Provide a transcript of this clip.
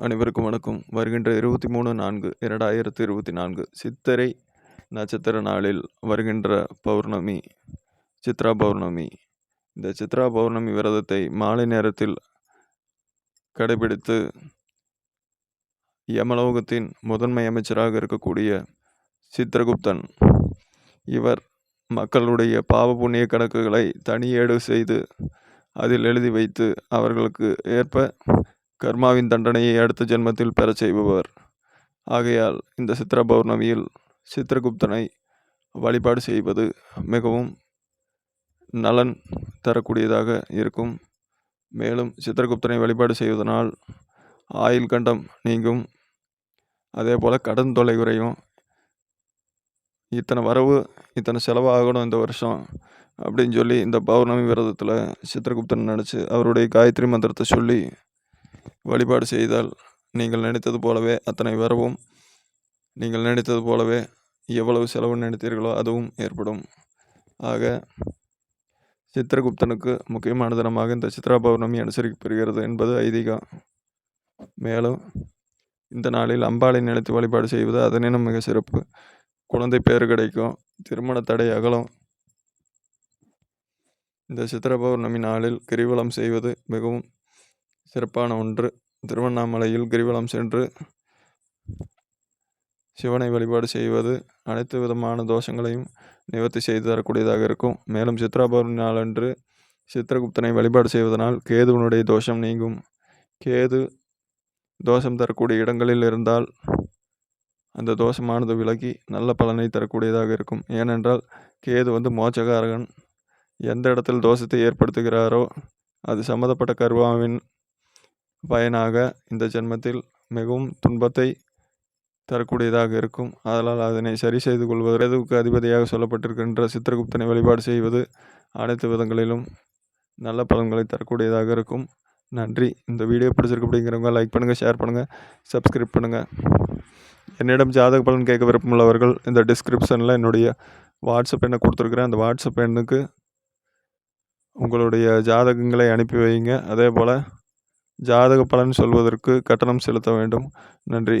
அனைவருக்கும் வணக்கம். வருகின்ற இருபத்தி மூணு நான்கு இரண்டாயிரத்தி இருபத்தி நான்கு சித்திரை நட்சத்திர நாளில் வருகின்ற பௌர்ணமி சித்ரா பௌர்ணமி. இந்த சித்ரா பௌர்ணமி விரதத்தை மாலை நேரத்தில் கடைபிடித்து யமலோகத்தின் முதன்மை அமைச்சராக இருக்கக்கூடிய சித்திரகுப்தன் இவர் மக்களுடைய பாவ புண்ணிய கணக்குகளை தனியேடு செய்து அதில் எழுதி வைத்து அவர்களுக்கு ஏற்ப கர்மாவின் தண்டனையை அடுத்த ஜென்மத்தில் பெறச் செய்பவர். ஆகையால் இந்த சித்திர பௌர்ணமியில் சித்திரகுப்தனை வழிபாடு செய்வது மிகவும் நலன் தரக்கூடியதாக இருக்கும். மேலும் சித்திரகுப்தனை வழிபாடு செய்வதனால் ஆயுள் கண்டம் நீங்கும். அதே போல் கடன் தொலை குறையும். இத்தனை வரவு இத்தனை செலவாகணும் இந்த வருஷம் அப்படின்னு சொல்லி இந்த பௌர்ணமி விரதத்தில் சித்திரகுப்தன் நினச்சி அவருடைய காயத்ரி மந்திரத்தை சொல்லி வழிபாடு செய்தால் நீங்கள் நினைத்தது போலவே அத்தனை வரவும். நீங்கள் நினைத்தது போலவே எவ்வளவு செலவு நினைத்தீர்களோ அதுவும் ஏற்படும். ஆக சித்திரகுப்தனுக்கு முக்கியமான தினமாக இந்த சித்ரா பௌர்ணமி அனுசரிக்கப்படுகிறது என்பது ஐதீகம். மேலும் இந்த நாளில் அம்பாளை நினைத்து வழிபாடு செய்வது அதனினும் மிக சிறப்பு. குழந்தை பேர் கிடைக்கும் திருமண தடை அகலம். இந்த சித்திர பௌர்ணமி நாளில் கிரிவலம் செய்வது மிகவும் சிறப்பான ஒன்று. திருவண்ணாமலையில் கிரிவலம் சென்று சிவனை வழிபாடு செய்வது அனைத்து விதமான தோஷங்களையும் நிவர்த்தி செய்து தரக்கூடியதாக இருக்கும். மேலும் சித்ரா பௌர்ணமி நாளன்று சித்திரகுப்தனை வழிபாடு செய்வதனால் கேதுவனுடைய தோஷம் நீங்கும். கேது தோஷம் தரக்கூடிய இடங்களில் இருந்தால் அந்த தோஷமானது விலகி நல்ல பலனை தரக்கூடியதாக இருக்கும். ஏனென்றால் கேது வந்து மோச்சகாரகன் எந்த இடத்தில் தோஷத்தை ஏற்படுத்துகிறாரோ அது சம்மந்தப்பட்ட கர்வாவின் பயனாக இந்த ஜென்மத்தில் மிகவும் துன்பத்தை தரக்கூடியதாக இருக்கும். அதனால் அதனை சரி செய்து கொள்வது கொள்வதற்கு அதிபதியாக சொல்லப்பட்டிருக்கின்ற சித்திரகுப்தனை வழிபாடு செய்வது அனைத்து விதங்களிலும் நல்ல பலன்களை தரக்கூடியதாக இருக்கும். நன்றி. இந்த வீடியோ பிடிச்சிருக்கு அப்படிங்கிறவங்க லைக் பண்ணுங்கள் ஷேர் பண்ணுங்கள் சப்ஸ்கிரைப் பண்ணுங்கள் என்னிடம் ஜாதக பலன் கேட்க விருப்பமுள்ளவர்கள் இந்த டிஸ்கிரிப்ஷனில் என்னுடைய வாட்ஸ்அப் எண்ணை கொடுத்துருக்குறேன். அந்த வாட்ஸ்அப் எண்ணுக்கு உங்களுடைய ஜாதகங்களை அனுப்பி வைங்க. அதே போல் ஜாதக பலன் சொல்வதற்கு கட்டணம் செலுத்த வேண்டும். நன்றி.